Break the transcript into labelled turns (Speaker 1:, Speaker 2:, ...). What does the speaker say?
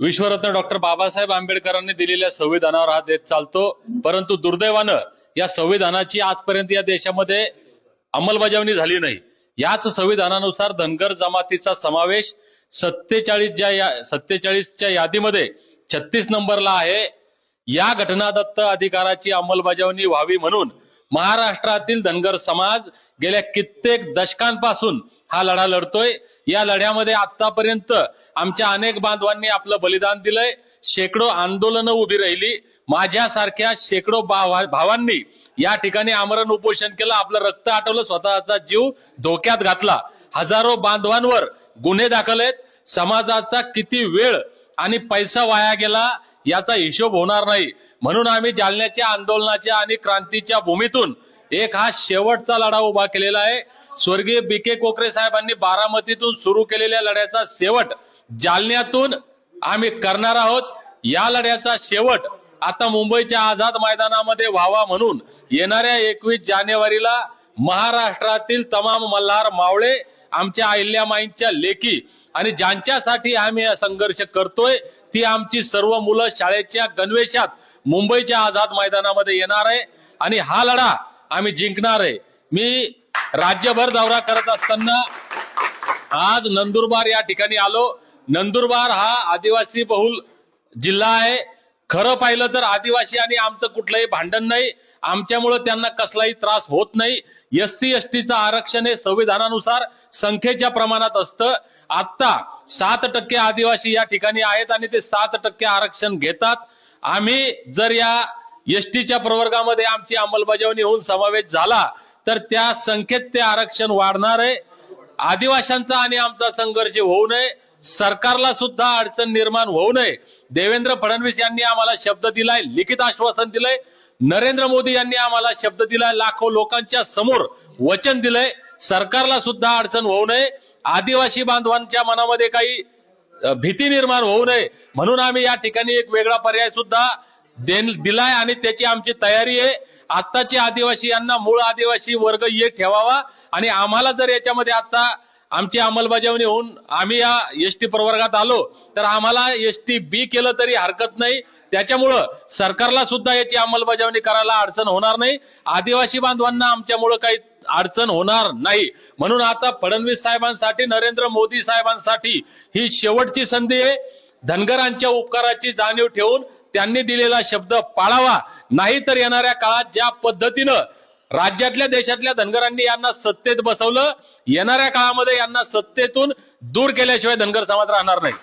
Speaker 1: विश्वरत्न doctor Babasaheb आंबेडकरांनी दिलेल्या संविधानावर हा देश चालतो. परंतु दुर्दैवानं या संविधानाची आजपर्यंत या देशामध्ये अंमलबजावणी झाली नाही. याच संविधानानुसार धनगर जमातीचा समावेश सत्तेचाळीसच्या या सत्तेचाळीसच्या यादीमध्ये छत्तीस नंबरला आहे. या घटनादत्त अधिकाराची अंमलबजावणी व्हावी म्हणून महाराष्ट्रातील धनगर समाज गेल्या कित्येक दशकांपासून हा लढा लढतोय. या लढ्यामध्ये आतापर्यंत आमच्या अनेक बांधवांनी आपलं बलिदान दिलंय. शेकडो आंदोलनं उभी राहिली. माझ्यासारख्या शेकडो भावांनी या ठिकाणी आमरण उपोषण केलं. आपलं रक्त आटवलं स्वतःचा जीव धोक्यात घातला. हजारो बांधवांवर गुन्हे दाखल आहेत. समाजाचा किती वेळ आणि पैसा वाया गेला याचा हिशोब होणार नाही. म्हणून आम्ही जालन्याच्या आंदोलनाच्या आणि क्रांतीच्या भूमीतून एक हा शेवटचा लढा उभा केलेला आहे. स्वर्गीय बी के कोकरे साहेबांनी बारामतीतून सुरू केलेल्या लढ्याचा शेवट जालन्यातून आम्ही करणार आहोत. या लढ्याचा शेवट आता मुंबईच्या आझाद मैदानामध्ये व्हावा म्हणून येणाऱ्या एकवीस जानेवारीला महाराष्ट्रातील तमाम मल्हार मावळे आमच्या अहिल्यामाईंच्या लेखी आणि ज्यांच्यासाठी आम्ही हा संघर्ष करतोय ती आमची सर्व मुलं शाळेच्या गणवेशात मुंबईच्या आझाद मैदानामध्ये येणार आहे आणि हा लढा आम्ही जिंकणार आहे. मी राज्यभर दौरा करत असताना आज नंदुरबार या ठिकाणी आलो. नंदुरबार हा आदिवासी बहुल जिल्हा आहे. खरं पाहिलं तर आदिवासी आणि आमचं कुठलंही भांडण नाही. आमच्यामुळे त्यांना कसलाही त्रास होत नाही. एस सी एस टीचं आरक्षण हे संविधानानुसार संख्येच्या प्रमाणात असतं. आत्ता सात टक्के आदिवासी या ठिकाणी आहेत आणि ते सात टक्के आरक्षण घेतात. आम्ही जर या एस टीच्या प्रवर्गामध्ये आमची अंमलबजावणी होऊन समावेश झाला तर त्या संख्येत ते आरक्षण वाढणार आहे. आदिवाशांचा आणि आमचा संघर्ष होऊ नये. सरकारला सुद्धा अडचण निर्माण होऊ नये. देवेंद्र फडणवीस यांनी आम्हाला शब्द दिलाय लिखित आश्वासन दिलंय. नरेंद्र मोदी यांनी आम्हाला शब्द दिलाय लाखो लोकांच्या समोर वचन दिलंय. सरकारला सुद्धा अडचण होऊ नये. आदिवासी बांधवांच्या मनामध्ये काही भीती निर्माण होऊ नये. म्हणून आम्ही या ठिकाणी एक वेगळा पर्याय सुद्धा दिलाय आणि त्याची आमची तयारी आहे. आत्ताचे आदिवासी यांना मूळ आदिवासी वर्ग ये ठेवावा. आणि आम्हाला जर याच्यामध्ये आता आमची अंमलबजावणी होऊन आम्ही या एस टी प्रवर्गात आलो तर आम्हाला एस टी बी केलं तरी हरकत नाही. त्याच्यामुळं सरकारला सुद्धा याची अंमलबजावणी करायला अडचण होणार नाही. आदिवासी बांधवांना आमच्यामुळं काही अडचण होणार नाही. म्हणून आता फडणवीस साहेबांसाठी नरेंद्र मोदी साहेबांसाठी ही शेवटची संधी आहे. धनगरांच्या उपकाराची जाणीव ठेवून त्यांनी दिलेला शब्द पाळावा. नाही तर येणाऱ्या काळात ज्या पद्धतीनं राज्यातल्या देशातल्या धनगरांनी यांना सत्तेत बसवलं. येणाऱ्या काळामध्ये यांना सत्तेतून दूर केल्याशिवाय धनगर समाज राहणार नाही.